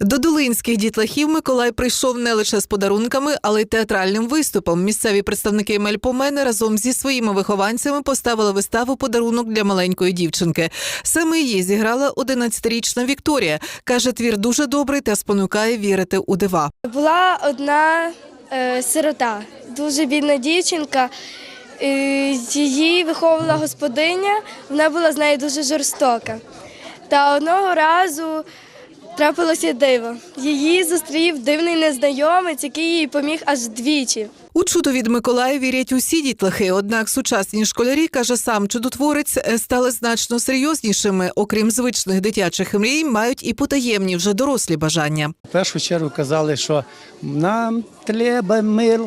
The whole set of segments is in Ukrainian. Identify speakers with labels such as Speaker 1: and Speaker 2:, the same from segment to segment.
Speaker 1: До долинських дітлахів Миколай прийшов не лише з подарунками, але й театральним виступом. Місцеві представники Мельпомени разом зі своїми вихованцями поставили виставу подарунок для маленької дівчинки. Саме її зіграла 11-річна Вікторія. каже, твір дуже добрий та спонукає вірити у дива.
Speaker 2: Була одна е, сирота, дуже бідна дівчинка. Е, її виховувала господиня, вона була з нею дуже жорстока. Та одного разу трапилося диво. Її зустрів дивний незнайомець, який їй поміг аж двічі.
Speaker 1: У чудо від Миколая вірять усі дітлахи. Однак сучасні школярі, каже сам чудотворець, е, стали значно серйознішими. Окрім звичних дитячих мрій, мають і потаємні вже дорослі бажання.
Speaker 3: В першу чергу казали, що нам треба мир.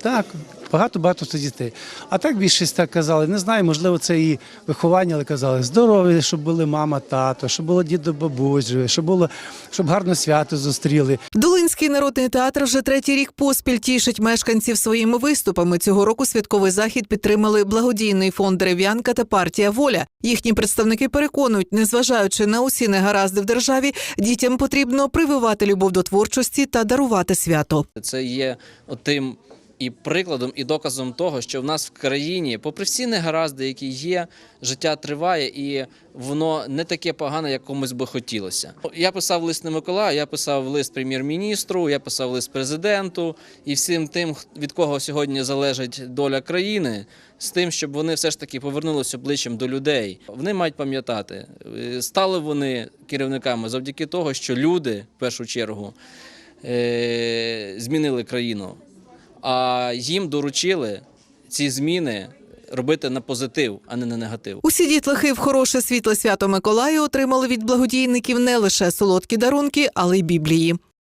Speaker 3: Так, багато-багато дітей. А так більшість так казали, не знаю, можливо, це і виховання, але казали здорові, щоб були мама, тато, щоб було дідо, бабусь, щоб було, щоб гарно свято зустріли.
Speaker 1: Долинський народний театр вже третій рік поспіль тішить мешканців своїми виступами. Цього року святковий захід підтримали благодійний фонд Дерев'янка та партія Воля. Їхні представники переконують, незважаючи на усі негаразди в державі, дітям потрібно прививати любов до творчості та дарувати свято.
Speaker 4: Це є тим і прикладом, і доказом того, що в нас в країні, попри всі негаразди, які є, життя триває, і воно не таке погане, як комусь би хотілося. Я писав лист не Миколаю, я писав лист прем'єр-міністру, я писав лист президенту і всім тим, від кого сьогодні залежить доля країни, з тим, щоб вони все ж таки повернулися обличчям до людей. Вони мають пам'ятати, е, стали вони керівниками завдяки того, що люди в першу чергу е, змінили країну, а їм доручили ці зміни робити на позитив, а не на негатив.
Speaker 1: Усі дітлахи в хороше світле свято Миколаю отримали від благодійників не лише солодкі дарунки, але й біблії.